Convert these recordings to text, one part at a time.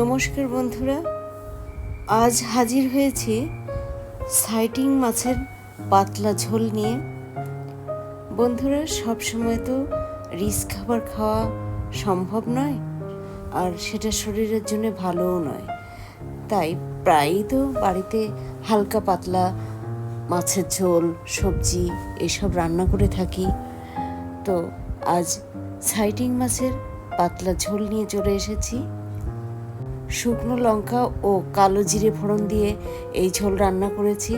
নমস্কার বন্ধুরা। আজ হাজির হয়েছি সাইটিং মাছের পাতলা ঝোল নিয়ে। বন্ধুরা, সব সময় তো রিচ খাবার খাওয়া সম্ভব নয়, আর সেটা শরীরের জন্য ভালোও নয়। তাই প্রায়ই তো বাড়িতে হালকা পাতলা মাছের ঝোল, সবজি এসব রান্না করে থাকি। তো আজ সাইটিং মাছের পাতলা ঝোল নিয়ে চলে এসেছি। শুকনো লঙ্কা ও কালো জিরে ফোড়ন দিয়ে এই ঝোল রান্না করেছি।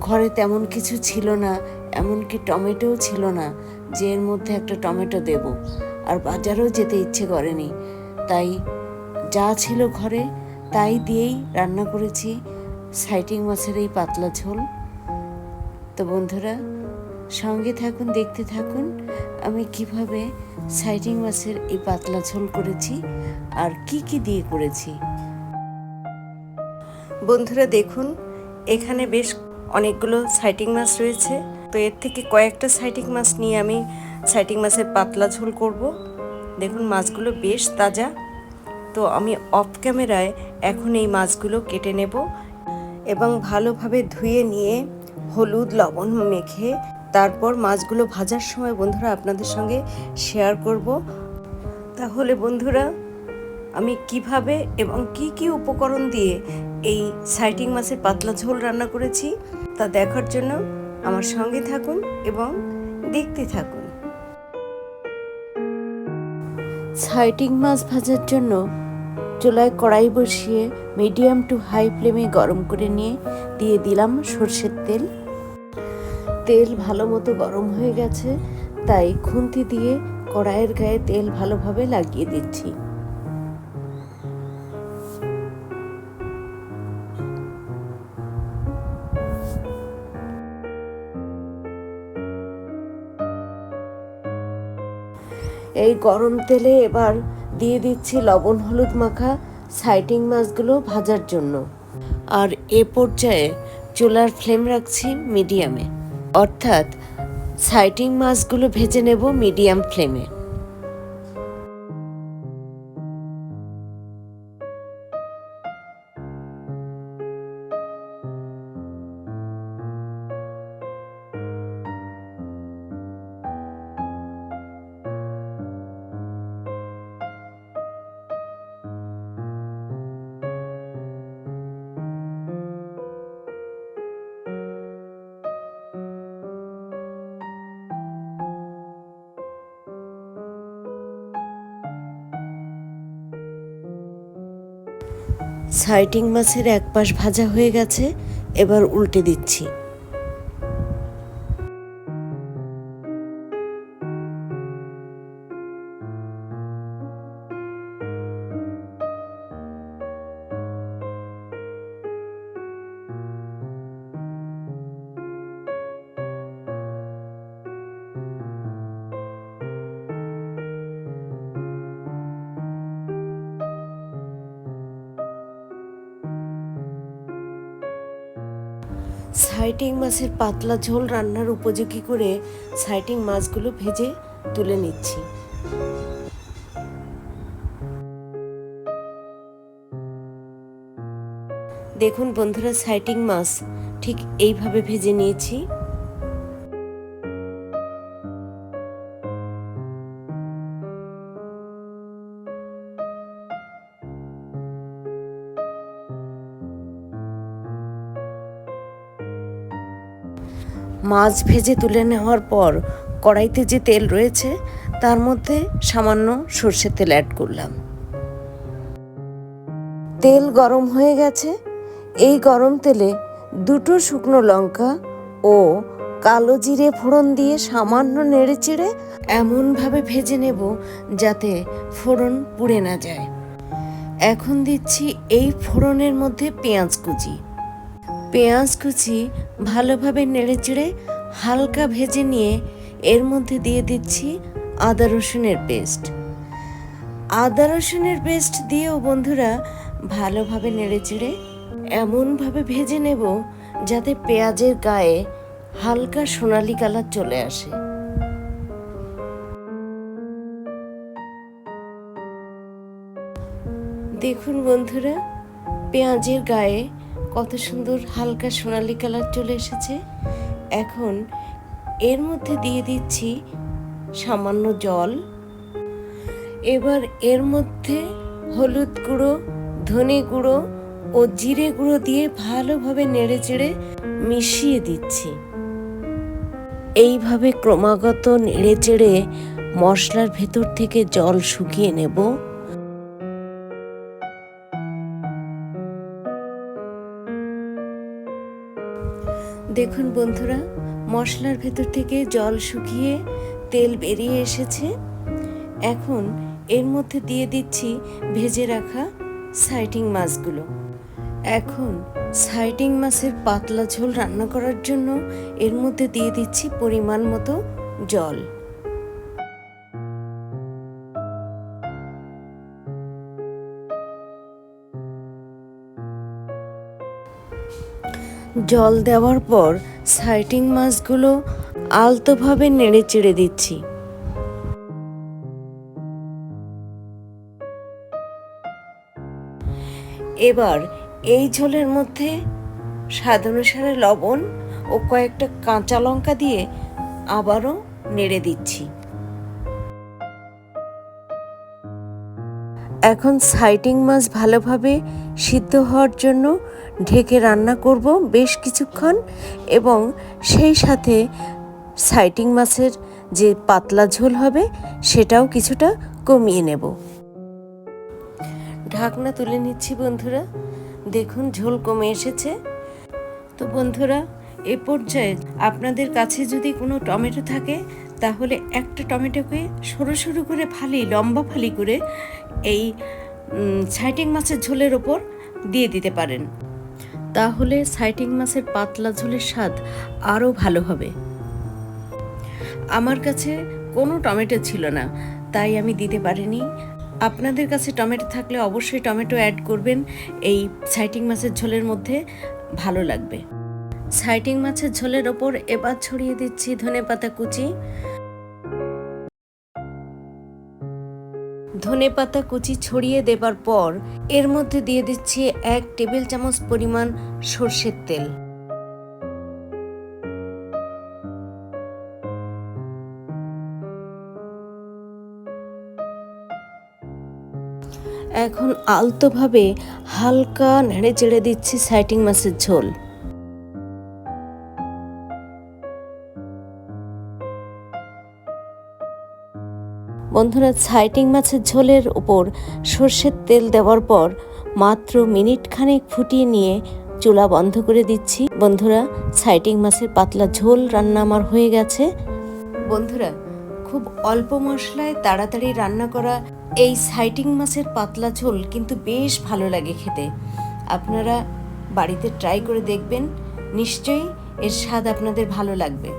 ঘরে তেমন কিছু ছিল না, এমনকি টমেটোও ছিল না, যে এর মধ্যে একটা টমেটো দেব। আর বাজারেও যেতে ইচ্ছে করেনি। তাই যা ছিল ঘরে, তাই দিয়েই রান্না করেছি। সাইটিং মাছের এই পাতলা ঝোল। তো বন্ধুরা সঙ্গে থাকুন, দেখতে থাকুন। আমি কীভাবে সাইটিং মাছের এই পাতলা ঝোল করেছি আর কি কি দিয়ে করেছি। বন্ধুরা, দেখুন, এখানে বেশ অনেকগুলো সাইটিং মাছ রয়েছে। তো এর থেকে কয়েকটা সাইটিং মাছ নিয়ে আমি সাইটিং মাছের পাতলা ঝোল করব। দেখুন, মাছগুলো বেশ তাজা। তো আমি অফ ক্যামেরায় এখন এই মাছগুলো কেটে নেব এবং ভালোভাবে ধুয়ে নিয়ে হলুদ লবণ মেখে তারপর মাছগুলো ভাজার সময় বন্ধুরা আপনাদের সঙ্গে শেয়ার করব। তাহলে বন্ধুরা, আমি কীভাবে এবং কি কি উপকরণ দিয়ে এই সাইটিং মাছের পাতলা ঝোল রান্না করেছি তা দেখার জন্য আমার সঙ্গে থাকুন এবং দেখতে থাকুন। সাইটিং মাছ ভাজার জন্য চুলায় কড়াই বসিয়ে মিডিয়াম টু হাই ফ্লেমে গরম করে নিয়ে দিয়ে দিলাম সর্ষের তেল। তেল ভালো মতো গরম হয়ে গেছে, তাই খুন্তি দিয়ে কড়াইয়ের গায়ে তেল ভালোভাবে লাগিয়ে দিচ্ছি। এই গরম তেলে এবার দিয়ে দিচ্ছি লবণ হলুদ মাখা সাইটিং মাছগুলো ভাজার জন্য। আর এ পর্যায়ে চুলার ফ্লেম রাখছি মিডিয়ামে। অর্থাৎ সাইটিং মাছগুলো ভেজে নেব মিডিয়াম ফ্লেমে। সাইটিং মাছের এক পাশ ভাজা হয়ে গেছে এবার উল্টে দিচ্ছি। সাইটিং মাছের পাতলা ঝোল রান্নার উপযোগী করে সাইটিং মাছগুলো ভেজে তুলে নিচ্ছি। দেখুন বন্ধুরা, সাইটিং মাছ ঠিক এইভাবে ভেজে নিয়েছি। মাছ ভেজে তুলে নেওয়ার পর কড়াইতে যে তেল রয়েছে, তার মধ্যে সামান্য সর্ষের তেল অ্যাড করলাম। তেল গরম হয়ে গেছে। এই গরম তেলে দুটো শুকনো লঙ্কা ও কালো জিরে ফোড়ন দিয়ে সামান্য নেড়ে চেড়ে এমনভাবে ভেজে নেব যাতে ফোড়ন পুড়ে না যায়। এখন দিচ্ছি এই ফোড়নের মধ্যে পেঁয়াজ কুচি। পেঁয়াজ কুচি ভালোভাবে নেড়েচেড়ে হালকা ভেজে নিয়ে এর মধ্যে দিয়ে দিচ্ছি আদা রসুনের পেস্ট। আদা রসুনের পেস্ট দিয়েও বন্ধুরা ভালোভাবে নেড়েচেড়ে এমনভাবে ভেজে নেব যাতে পেঁয়াজের গায়ে হালকা সোনালি কালার চলে আসে। দেখুন বন্ধুরা, পেঁয়াজের গায়ে কত সুন্দর হালকা সোনালি কালার চলে এসেছে। এখন এর মধ্যে দিয়ে দিচ্ছি সামান্য জল। এবার এর মধ্যে হলুদ গুঁড়ো, ধনে গুঁড়ো ও জিরে গুঁড়ো দিয়ে ভালোভাবে নেড়ে চেড়ে মিশিয়ে দিচ্ছি। এইভাবে ক্রমাগত নেড়ে চেড়ে মশলার ভেতর থেকে জল শুকিয়ে নেব। দেখুন বন্ধুরা, মশলার ভেতর থেকে জল শুকিয়ে তেল বেরিয়ে এসেছে। এখন এর মধ্যে দিয়ে দিচ্ছি ভেজে রাখা সাইটিং মাছগুলো। এখন সাইটিং মাছের পাতলা ঝোল রান্না করার জন্য এর মধ্যে দিয়ে দিচ্ছি পরিমাণ মতো জল। জল দেওয়ার পর সাইটিং মাছগুলো আলতোভাবে নেড়ে চেড়ে দিচ্ছি। এবার এই ঝোলের মধ্যে স্বাদ অনুসারে লবণ ও কয়েকটা কাঁচা লঙ্কা দিয়ে আবারও নেড়ে দিচ্ছি। এখন সাইটিং মাছ ভালোভাবে সিদ্ধ হওয়ার জন্য ঢেকে রান্না করব বেশ কিছুক্ষণ এবং সেই সাথে সাইটিং মাছের যে পাতলা ঝোল হবে সেটাও কিছুটা কমিয়ে নেব। ঢাকনা তুলে নিচ্ছি বন্ধুরা। দেখুন ঝোল কমে এসেছে। তো বন্ধুরা, এ পর্যায়ে আপনাদের কাছে যদি কোনো টমেটো থাকে তাহলে একটা টমেটোকে সরু সরু করে ফালি, লম্বা ফালি করে এই সাইটিং মাছের ঝোলের ওপর দিয়ে দিতে পারেন। তাহলে সাইটিং মাছের পাতলা ঝোলের স্বাদ আরও ভালো হবে। আমার কাছে কোনো টমেটো ছিল না, তাই আমি দিতে পারিনি। আপনাদের কাছে টমেটো থাকলে অবশ্যই টমেটো অ্যাড করবেন, এই সাইটিং মাছের ঝোলের মধ্যে ভালো লাগবে। সাইটিং মাছের ঝোলের ওপর এবার ছড়িয়ে দিচ্ছি ধনে পাতা কুচি। ধনে পাতা কুচি ছড়িয়ে দেবার পর এর মধ্যে দিয়ে দিচ্ছি এক টেবিল চামচ পরিমাণ সর্ষের তেল। এখন আলতোভাবে হালকা নেড়ে চেড়ে দিচ্ছি সাইটিং মাছের ঝোল। বন্ধুরা সাইটিং মাছের ঝোলের উপর সর্ষের তেল দেওয়ার পর মাত্র মিনিট খানেক ফুটিয়ে নিয়ে চুলা বন্ধ করে দিচ্ছি। বন্ধুরা সাইটিং মাছের পাতলা ঝোল রান্না আমার হয়ে গেছে। বন্ধুরা, খুব অল্প মশলায় তাড়াতাড়ি রান্না করা এই সাইটিং মাছের পাতলা ঝোল কিন্তু বেশ ভালো লাগে খেতে। আপনারা বাড়িতে ট্রাই করে দেখবেন, নিশ্চয়ই এর স্বাদ আপনাদের ভালো লাগবে।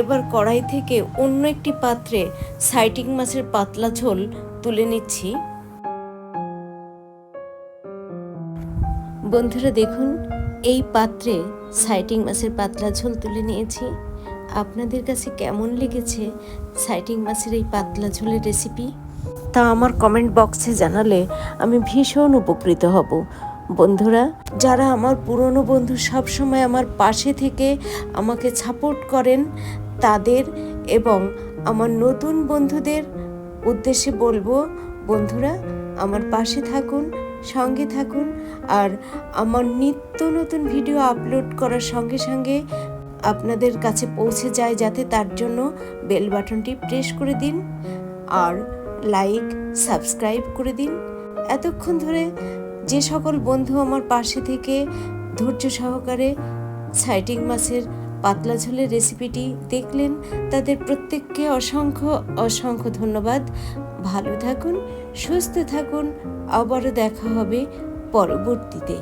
এবার কড়াই থেকে অন্য একটি পাত্রে সাইটিং মাছের পাতলা ঝোল তুলে নিচ্ছি। বন্ধুরা দেখুন, এই পাত্রে সাইটিং মাছের পাতলা ঝোল তুলে নিয়েছি। আপনাদের কাছে কেমন লেগেছে সাইটিং মাছের এই পাতলা ঝোলের রেসিপি? তা আমার কমেন্ট বক্সে জানালে আমি ভীষণ উপকৃত হব। বন্ধুরা, যারা আমার পুরনো বন্ধু সবসময় আমার পাশে থেকে আমাকে সাপোর্ট করেন, তাদের এবং আমার নতুন বন্ধুদের উদ্দেশ্যে বলব, বন্ধুরা, আমার পাশে থাকুন, সঙ্গে থাকুন, আর আমার নিত্য নতুন ভিডিও আপলোড করার সঙ্গে সঙ্গে আপনাদের কাছে পৌঁছে যায় যাতে তার জন্য বেল বাটনটি প্রেস করে দিন, আর লাইক সাবস্ক্রাইব করে দিন। এতক্ষণ ধরে যে সকল বন্ধু আমার পাশে থেকে ধৈর্য সহকারে সাইটিং মাছের পাতলা ঝোলের রেসিপিটি দেখলেন, তাদের প্রত্যেককে অসংখ্য অসংখ্য ধন্যবাদ। ভালো থাকুন, সুস্থ থাকুন, আবারও দেখা হবে পরবর্তীতে।